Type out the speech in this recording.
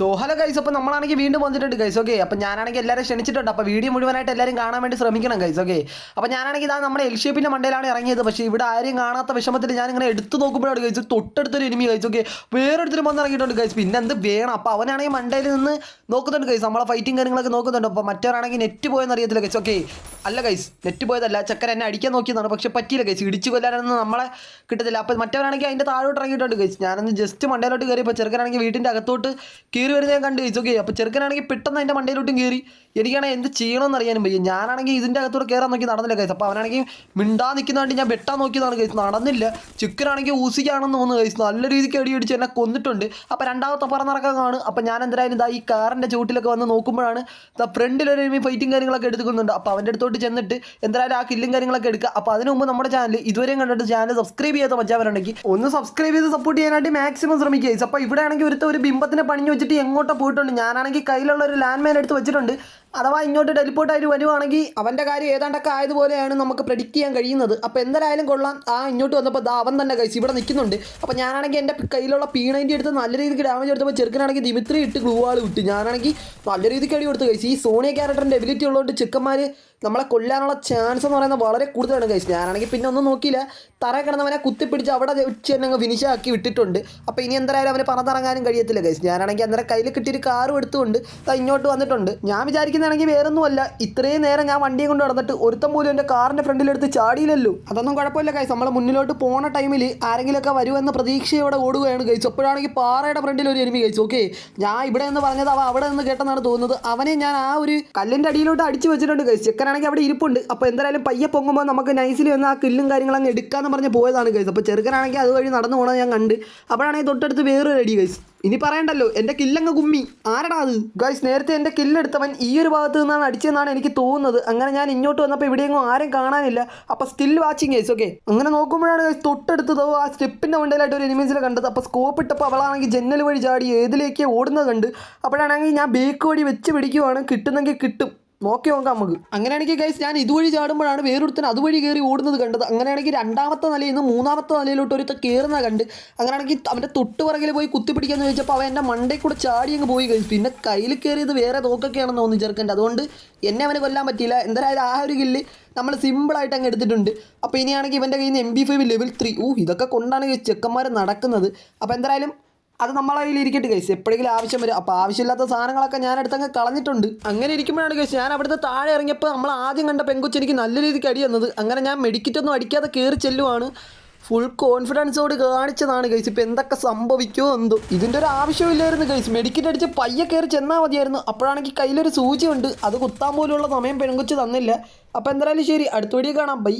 So hello guys അപ്പോൾ നമ്മളാണെങ്കിൽ വീണ്ടും വന്നിട്ടുണ്ട് ഗൈസ് ഓക്കെ അപ്പോൾ ഞാനാണെങ്കിൽ എല്ലാവരും ക്ഷണിച്ചിട്ടുണ്ട്. അപ്പോൾ വീഡിയോ മുഴുവനായിട്ട് എല്ലാവരും കാണാൻ വേണ്ടി ശ്രമിക്കണം ഗൈസ് ഓക്കെ അപ്പോൾ ഞാനാണെങ്കിൽ ഇതാ നമ്മുടെ എൽ ഷേപ്പിന്റെ മണ്ടയിലാണ് ഇറങ്ങിയത്. പക്ഷേ ഇവിടെ ആരും കാണാത്ത വിഷമത്തിൽ ഞാൻ ഇങ്ങനെ എടുത്ത് നോക്കുമ്പോഴാണ് ഗൈസ് തൊട്ടടുത്തൊരു എനിമി ഗൈസ് ഓക്കെ വേറൊരുത്തരും വന്ന് ഇറങ്ങിയിട്ടുണ്ട് ഗൈസ് പിന്നെ എന്ത് വേണം? അപ്പോൾ അവനാണെങ്കിൽ മണ്ടയിൽ നിന്ന് നോക്കുന്നുണ്ട് ഗൈസ് നമ്മളെ ഫൈറ്റിംഗ് കാര്യങ്ങളൊക്കെ നോക്കുന്നുണ്ട്. അപ്പോൾ മറ്റവരാണെങ്കിൽ നെറ്റ് പോയെന്ന് അറിയത്തില്ല ഗൈസ് ഓക്കെ അല്ല ഗൈസ് നെറ്റ് പോയതല്ല ചക്കര എന്നെ അടിക്കാൻ നോക്കിയതാണ് പക്ഷേ പറ്റിയില്ല ഗൈസ് ഇടിച്ചു കൊല്ലാനൊന്നും നമ്മളെ കിട്ടത്തില്ല. അപ്പോൾ മറ്റവരാണെങ്കിൽ അതിന്റെ താഴോട്ട് ഇറങ്ങിയിട്ടുണ്ട് ഗൈസ് ഞാനൊന്ന് ജസ്റ്റ് മണ്ടയിലോട്ട് കയറിയപ്പോൾ ചെറുക്കനാണെങ്കിൽ വീട്ടിന്റെ അകത്തോട്ട് കയറി വരുന്നത് ഞാൻ കണ്ടു. ചോദിച്ചു ഓക്കെ അപ്പോൾ ചെറുക്കനാണെങ്കിൽ പെട്ടെന്ന് അതിന്റെ മണ്ടയിലോട്ടും കയറി എനിക്കാണെങ്കിൽ എന്ത് ചെയ്യണമെന്ന് അറിയാനും പയ്യ ഞാനാണെങ്കിൽ ഇതിന്റെ അകത്തൂടെ കയറാൻ നോക്കി നടന്നില്ല കൈസ് അപ്പോൾ അവനാണെങ്കിൽ മിണ്ടാ നിൽക്കുന്നതാണ്ട് ഞാൻ വെട്ടാൻ നോക്കിയതാണ് കൈസ് നടന്നില്ല. ചിക്കനാണെങ്കിൽ ഊസിക്കാണെന്ന് തോന്നുന്നു കൈസ് നല്ല രീതിക്ക് അടിയടിച്ച് എന്നെ കൊന്നിട്ടുണ്ട്. അപ്പോൾ രണ്ടാമത്തെ പറന്നിറക്കാൻ കാണും. അപ്പോൾ ഞാൻ എന്തായാലും ഇതാ ഈ കാറിന്റെ ചുവട്ടിലൊക്കെ വന്ന് നോക്കുമ്പോഴാണ് ദാ ഫ്രണ്ടിൽ ഒരു എനിമി ഫൈറ്റും കാര്യങ്ങളൊക്കെ എടുക്കുന്നുണ്ട് അപ്പോൾ അവന്റെ അടുത്തോട്ട് ചെന്നിട്ട് എന്തായാലും ആ കില്ലും കാര്യങ്ങളൊക്കെ എടുക്കുക. അപ്പോൾ അതിന് മുമ്പ് നമ്മുടെ ചാനൽ ഇതുവരെയും കണ്ടിട്ട് ചാനൽ സബ്സ്ക്രൈബ് ചെയ്യാത്ത മച്ചാവരുണ്ടെങ്കിൽ ഒന്ന് സബ്സ്ക്രൈബ് ചെയ്ത് സപ്പോർട്ട് ചെയ്യാനായിട്ട് മാക്സിമം ശ്രമിക്കുക അപ്പോൾ ഇവിടെ ആണെങ്കിൽ ഒരുത്ത ഒരു ബിംബത്തിനെ പണിഞ്ഞു വെച്ചിട്ട് എങ്ങോട്ടോ പോയിട്ടുണ്ട്. ഞാനാണെങ്കിൽ കയ്യിലുള്ള ഒരു ലാൻഡ് മൈൻ എടുത്ത് വെച്ചിട്ടുണ്ട്. അഥവാ ഇങ്ങോട്ട് ടെലിപ്പോർട്ട് ആയിട്ട് വരുവാണെങ്കിൽ അവന്റെ കാര്യം ഏതാണ്ടൊക്കെ ആയതുപോലെയാണ് നമുക്ക് പ്രെഡിക്റ്റ് ചെയ്യാൻ കഴിയുന്നത്. അപ്പോൾ എന്തായാലും കൊള്ളാം. ആ ഇങ്ങോട്ട് വന്നപ്പോൾ ദാ അവൻ തന്നെ കഴിച്ച് ഇവിടെ നിൽക്കുന്നുണ്ട്. അപ്പോൾ ഞാനാണെങ്കിൽ എന്റെ കയ്യിലുള്ള പീണൈന്റെ എടുത്ത് നല്ല രീതിക്ക് ഡാമേജ് എടുത്തപ്പോൾ ചെറുക്കനാണെങ്കിൽ ദിമിത്രി ഇട്ട് ഗ്ലൂവാൾ വിട്ടു ഞാനാണെങ്കിൽ നല്ല രീതിക്ക് അടി കൊടുത്ത് കഴിച്ച് ഈ സോണിയ ക്യാരക്ടറിന്റെ എബിലിറ്റി ഉള്ളതുകൊണ്ട് ചെക്കന്മാർ നമ്മളെ കൊല്ലാനുള്ള ചാൻസ് എന്ന് പറയുന്നത് വളരെ കൂടുതലാണ് കഴിച്ച് ഞാനാണെങ്കിൽ പിന്നെ ഒന്നും നോക്കിയില്ല. തറ കിടന്നവനെ കുത്തിപ്പിടിച്ച് അവിടെ വെച്ച് തന്നെ അങ്ങ് ഫിനിഷ് ആക്കി വിട്ടിട്ടുണ്ട്. അപ്പോൾ ഇനി എന്തായാലും അവന് പറന്നിറങ്ങാനും കഴിയത്തില്ല കഴിച്ച് ഞാനാണെങ്കിൽ അന്നേരം കയ്യിൽ കിട്ടിയൊരു കാറും എടുത്തുകൊണ്ട് ഇങ്ങോട്ട് വന്നിട്ടുണ്ട്. ഞാൻ വിചാരിക്കുന്നതാണെങ്കിൽ വേറൊന്നുമല്ല. ഇത്രയും നേരം ഞാൻ വണ്ടിയും കൊണ്ട് നടന്നിട്ട് ഒരുത്തം പോലും എന്റെ കാറിന്റെ ഫ്രണ്ടിലെടുത്ത് ചാടിയില്ലല്ലോ. അതൊന്നും കുഴപ്പമില്ല കൈസ് നമ്മൾ മുന്നിലോട്ട് പോണ ടൈമിൽ ആരെങ്കിലുമൊക്കെ വരുമെന്ന പ്രതീക്ഷയോടെ ഓടുകയാണ് കഴിച്ചു അപ്പോഴാണെങ്കിൽ പാറയുടെ ഫ്രണ്ടിൽ ഒരു എനിമി കഴിച്ചു ഓക്കെ ഞാൻ ഇവിടെ നിന്ന് പറഞ്ഞത് അവ അവിടെ നിന്ന് കേട്ടെന്നാണ് തോന്നുന്നത്. അവനെ ഞാൻ ആ ഒരു കല്ലിന്റെ അടിയിലോട്ട് അടിച്ചു വെച്ചിട്ടുണ്ട് കഴിച്ചു ചെക്കനാണെങ്കിൽ അവിടെ ഇരിപ്പുണ്ട്. അപ്പോൾ എന്തായാലും പയ്യെ പൊങ്ങുമ്പോൾ നമുക്ക് നൈസിൽ വന്ന് ആ കില്ലും കാര്യങ്ങളും അങ്ങ് എടുക്കാമെന്ന് പറഞ്ഞ് പോയതാണ് കഴിച്ചു അപ്പോൾ ചെറുക്കനാണെങ്കിൽ അതുവഴി നടന്നു പോകണത് ഞാൻ കണ്ട്. അപ്പോഴാണെങ്കിൽ തൊട്ടടുത്ത് വേറൊരു അടി കഴിച്ചു ഇനി പറയണ്ടല്ലോ എന്റെ കില്ലങ്ങ് കുമ്മി ആരടാ അത്? ഗൈസ് നേരത്തെ എന്റെ കില്ലെടുത്തവൻ ഈ ഒരു ഭാഗത്ത് നിന്നാണ് അടിച്ചതെന്നാണ് എനിക്ക് തോന്നുന്നത്. അങ്ങനെ ഞാൻ ഇങ്ങോട്ട് വന്നപ്പോൾ ഇവിടെയെങ്ങും ആരും കാണാനില്ല. അപ്പോൾ സ്റ്റിൽ വാച്ചിങ് ഗൈസ് ഓക്കെ അങ്ങനെ നോക്കുമ്പോഴാണ് ഗൈസ് തൊട്ടടുത്തതോ ആ സ്റ്റെപ്പിന്റെ മണ്ടയിലായിട്ട് ഒരു എനിമീസിനെ കണ്ടത്. അപ്പോൾ സ്കോപ്പ് ഇട്ടപ്പോൾ അവളാണെങ്കിൽ ജന്നൽ വഴി ചാടി ഏതിലേക്ക് ഓടുന്നത് കണ്ട്. അപ്പോഴാണെങ്കിൽ ഞാൻ ബേക്ക് വഴി വെച്ച് പിടിക്കുവാണ്. കിട്ടുന്നെങ്കിൽ കിട്ടും. നോക്കി നോക്കാം നമുക്ക്. അങ്ങനെയാണെങ്കിൽ ഗൈസ് ഞാൻ ഇതുവഴി ചാടുമ്പോഴാണ് വേറൊരുത്തൻ അതുവഴി കയറി ഓടുന്നത് കണ്ടത്. അങ്ങനെയാണെങ്കിൽ രണ്ടാമത്തെ നിലയിൽ നിന്ന് മൂന്നാമത്തെ നിലയിലോട്ട് ഒരുത്ത കയറുന്ന കണ്ട് അങ്ങനെയാണെങ്കിൽ അവന്റെ തൊട്ട് പുറകിൽ പോയി കുത്തിപ്പിടിക്കാന്ന് ചോദിച്ചപ്പോൾ അവൻ എന്റെ മണ്ടയിൽ കൂടെ ചാടി അങ്ങ് പോയി കഴിച്ചു പിന്നെ കയ്യിൽ കയറിയത് വേറെ തോക്കൊക്കെയാണെന്ന് തോന്നുന്നു ചെറുക്കന്റെ. അതുകൊണ്ട് എന്നെ അവന് കൊല്ലാൻ പറ്റിയില്ല. എന്തായാലും ആ ഒരു കില്ല് നമ്മൾ സിമ്പിളായിട്ട് അങ്ങ് എടുത്തിട്ടുണ്ട്. അപ്പോൾ ഇനിയാണെങ്കിൽ ഇവന്റെ കയ്യിൽ നിന്ന് M B five level three ഊ ഇതൊക്കെ കൊണ്ടാണ് ചെക്കന്മാർ നടക്കുന്നത്. അപ്പോൾ എന്തായാലും അത് നമ്മളെ കയ്യിൽ ഇരിക്കട്ടെ കേസ് എപ്പോഴെങ്കിലും ആവശ്യം വരും. അപ്പോൾ ആവശ്യമില്ലാത്ത സാധനങ്ങളൊക്കെ ഞാൻ അടുത്തങ്ങ് കളഞ്ഞിട്ടുണ്ട്. അങ്ങനെ ഇരിക്കുമ്പോഴാണ് കേസ് ഞാൻ അവിടുത്തെ താഴെ ഇറങ്ങിയപ്പോൾ നമ്മൾ ആദ്യം കണ്ട പെങ്കുച്ച് എനിക്ക് നല്ല രീതിക്ക് അടി തന്നത്. അങ്ങനെ ഞാൻ മെഡിക്കറ്റൊന്നും അടിക്കാതെ കയറി ചെല്ലുവാണ്. ഫുൾ കോൺഫിഡൻസോട് കാണിച്ചതാണ് ഗൈസ് ഇപ്പോൾ എന്തൊക്കെ സംഭവിക്കുമോ എന്തോ. ഇതിന്റെ ഒരു ആവശ്യമില്ലായിരുന്നു ഗൈസ് മെഡിക്കറ്റ് അടിച്ച് പയ്യെ കയറി ചെന്നാൽ മതിയായിരുന്നു. അപ്പോഴാണെങ്കിൽ കയ്യിലൊരു സൂചിയുണ്ട്. അത് കുത്താൻ പോലുള്ള സമയം പെങ്കുച്ച് തന്നില്ല. അപ്പോൾ എന്തായാലും ശരി. അടുത്ത വീഡിയോ കാണാം. ബൈ